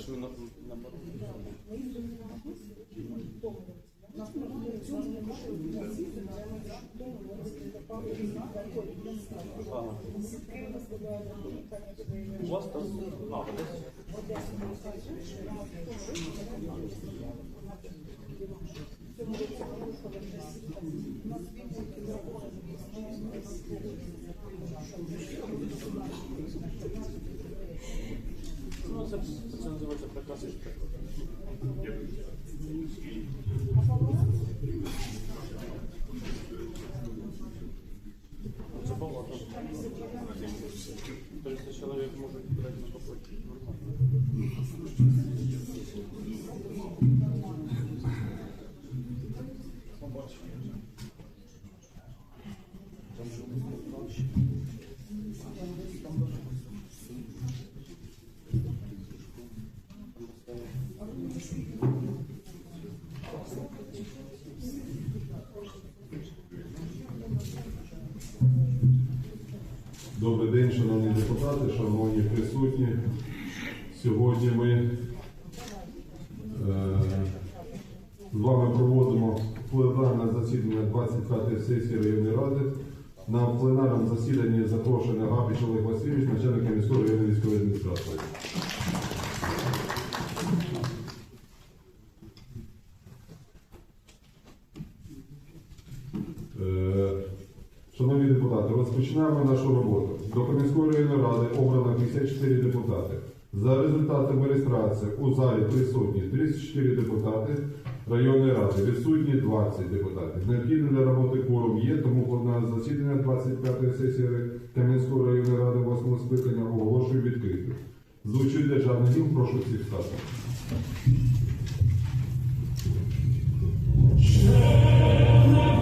ж ми на- У вас там, а, Добрий день, шановні депутати, шановні присутні. Сьогодні ми е, з вами проводимо пленарне засідання 25-ї сесії районної ради. На пленарному засіданні запрошений Гапіч Олег Васильович, начальник міської районної військової адміністрації. Е, Шановні депутати, розпочинаємо нашу роботу. До Кам'янської районної ради обрано 54 депутати. За результатами реєстрації у залі присутні 34 депутати районної ради, відсутні 20 депутатів. Необхідно для роботи кворум є, тому пленарне засідання 25-ї сесії Кам'янської районної ради 8 скликання оголошую відкритим. Звучить державний гімн, прошу всіх стати. Слава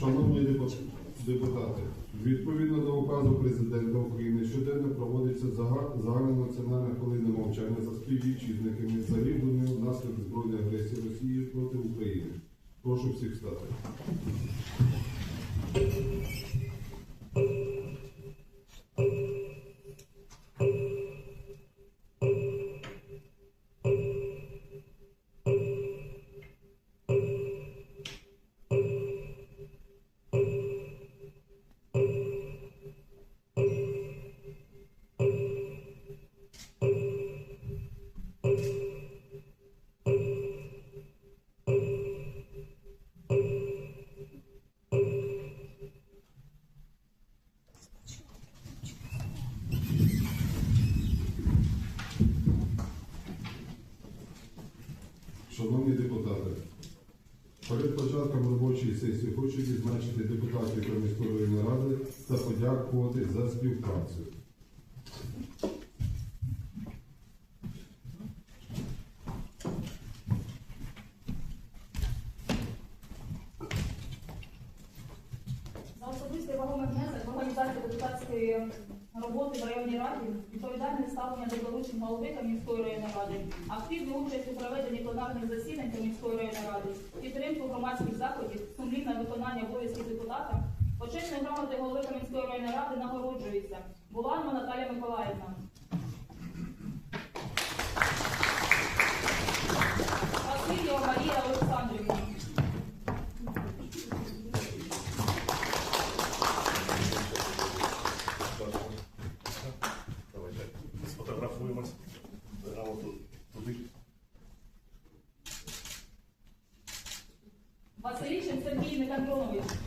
Шановні депутати, відповідно до указу президента України щоденно проводиться зага- загальнонаціональна хвилина мовчання за співвітчизниками, загиблими внаслідок збройної агресії Росії проти України. Прошу всіх встати. Перед початком робочої сесії хочу відзначити депутатів Приміської ради та подякувати за співпрацю. За особистий вагомий внесок в організацію депутатської роботи в районній раді, відповідальне ставлення до залучень голови Кам'янської районної ради, активну участь у проведенні пленарних засідань Кам'янської районної ради, підтримку громадських заходів, сумлінне виконання обов'язків депутата, почесні грамоти голови Кам'янської районної ради нагороджується Буланова Наталія Миколаївна. 행동하겠습니다.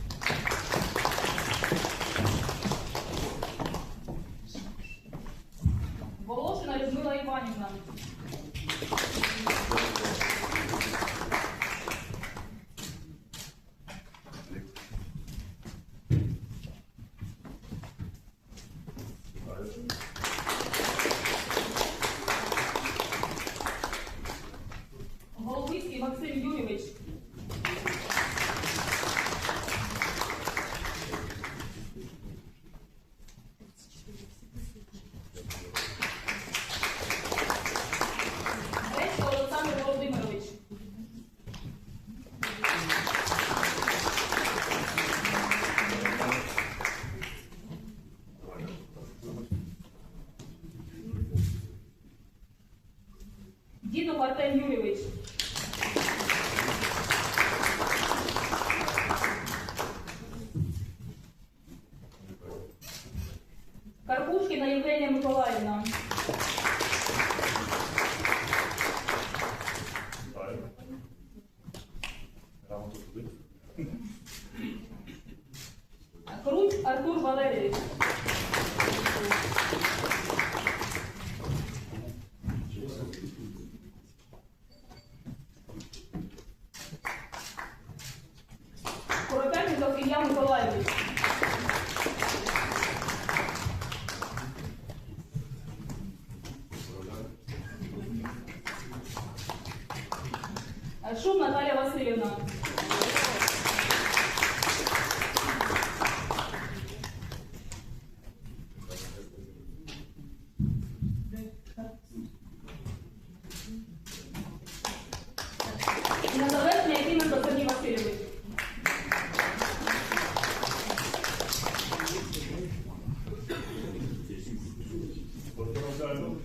Шум Наталія Васильівна. І на завершення Якименко Сергій Васильович. Поздравляю.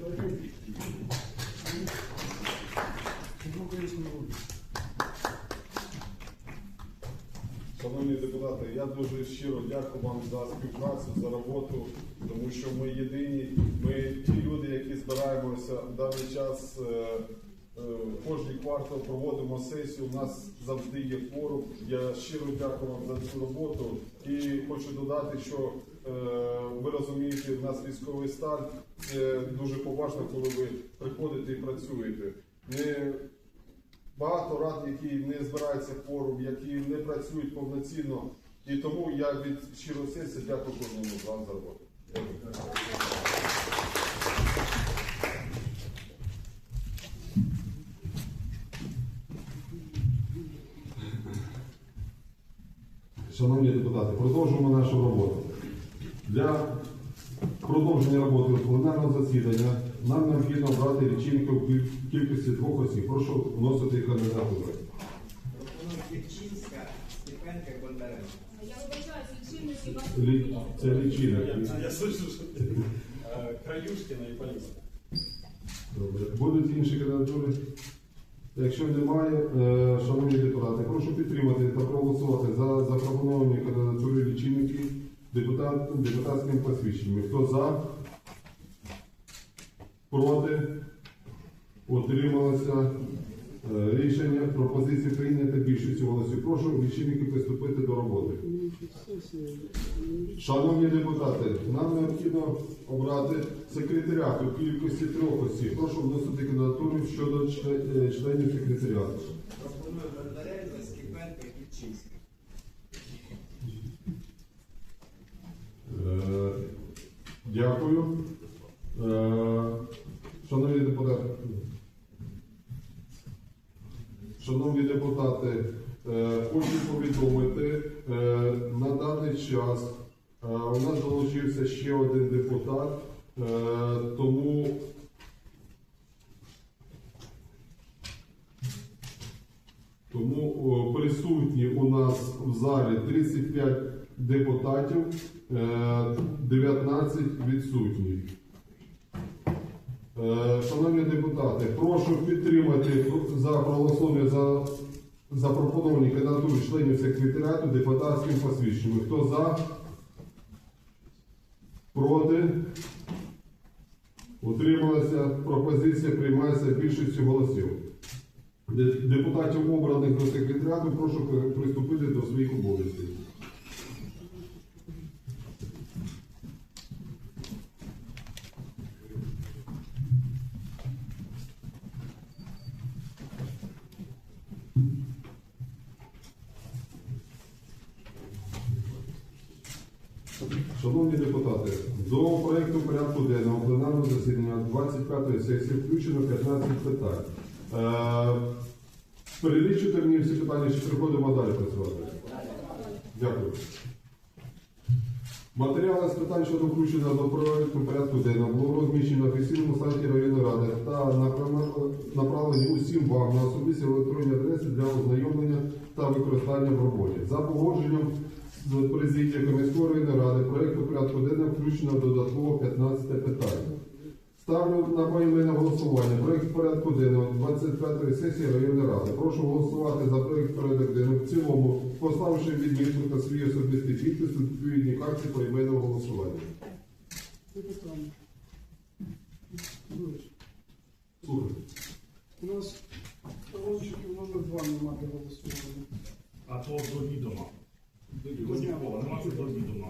Шановні депутати, я дуже щиро дякую вам за співпрацю, за роботу, тому що ми єдині, ми ті люди, які збираємося в даний час. е, е, Кожний квартал проводимо сесію. У нас завжди є форум. Я щиро дякую вам за цю роботу і хочу додати, що е, ви розумієте, в нас військовий стан це дуже поважно, коли ви приходите і працюєте. Не багато рад, які не збираються в форум, які не працюють повноцінно. І тому я від щирого серця дякую кожному з вас за роботу. Шановні депутати, продовжуємо нашу роботу. Для продовження роботи пленарного засідання нам необхідно обрати лічильника в кількості двох осіб. Прошу вносити кандидатури. Пропоную Ківчинська, Степенка Бондаренко. Я вибачаюсь, лічильники вас. Це лічильник. Я слышу, що Е, Краюшкіна і Поліса. Добре. Будуть інші кандидатури? Якщо немає, е, шановні депутати, прошу підтримати та проголосувати за запропоновані кандидатури лічильників депутат, депутатським посвідченням. Хто за? Проти? Утрималося? Е, Рішення пропозиції прийнято більшістю голосів. Прошу лічильники приступити до роботи. Шановні депутати, нам необхідно обрати секретаріат у кількості трьох осіб. Прошу вносити кандидатури щодо е, членів секретаріату. Пропоную Бондаренко, Скіпенко і Ківчинська. Е, Дякую. Е, Шановні депутати, шановні депутати, Е, Хочу повідомити, е, на даний час е, у нас долучився ще депутат, е, тому Тому присутні у нас в залі 35 депутатів, е, 19 відсутні. Е, Шановні депутати, прошу підтримати за проголосування за запропоновані кандидатури членів секретаріату депутатським посвідченням. Хто за? Проти? Утрималася. Пропозиція приймається більшістю голосів. Депутатів обраних до секретаріату прошу приступити до своїх обов'язків. Шановні депутати, до проєкту порядку денного пленарного засідання 25-ї сесії включено 15 питань. Е, Перелічуйте мені всі питання, чи переходимо далі працювати. Дякую. Матеріали з питань щодо включення до проєкту порядку денного було розміщено на офіційному сайті районної ради та направлені усім вам на особисті електронні адреси для ознайомлення та використання в роботі. За погодженням з президією міської районної ради проєкту порядку денного включено додатково 15 питання. Ставлю на поіменне голосування проєкт порядку денного 25-ї сесії районної ради. Прошу голосувати за проєкт порядок денного в цілому, поставивши відмітку та свій особистий підпис у відповідній карті поіменного голосування. Питання. Слухайте. У нас талончиків номер два нема для голосування. А то до відома. До нікого, нема до відома.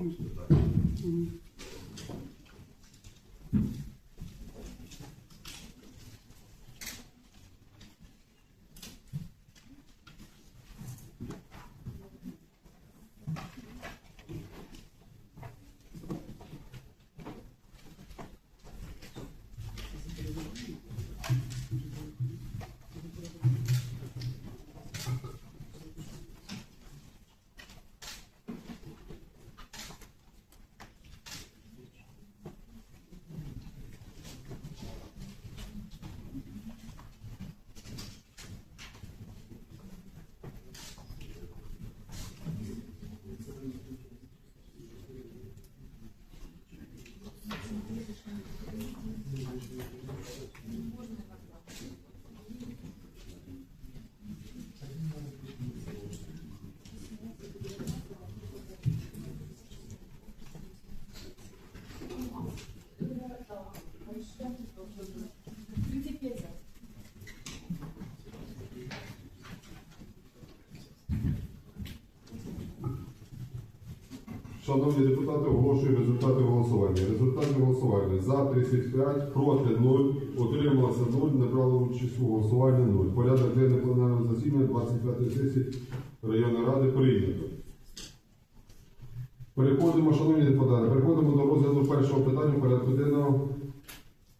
Шановні депутати, оголошую результати голосування. Результати голосування за 35, проти 0, утрималося 0, не брало участь у голосуванні 0. Порядок денний пленарного засідання 25 сесії районної ради прийнято. Переходимо, шановні депутати, переходимо до розгляду першого питання порядку денного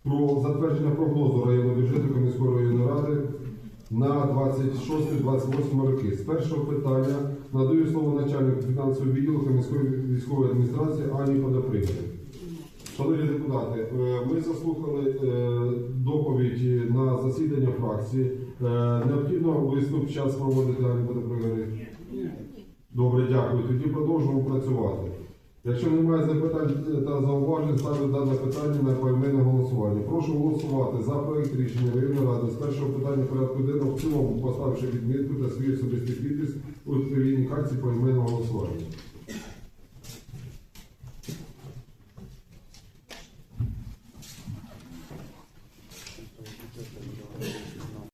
про затвердження прогнозу районного бюджету Кам'янської районної ради на 26-28 роки. З першого питання надаю слово начальнику фінансового відділу міської військової адміністрації Ані Подопринці. Шановні депутати, е, ми заслухали е, доповідь на засідання фракції. Е, Необхідно виступ час проводити Ані Подопринці? Ні. Добре, дякую. Тоді продовжуємо працювати. Якщо немає запитань та зауважень, ставлю дане питання на поіменне голосування. Прошу голосувати за проект рішення районної ради з першого питання порядку денного в цілому, поставивши відмітку та свій особистий підпис у відповідній карті поіменного голосування.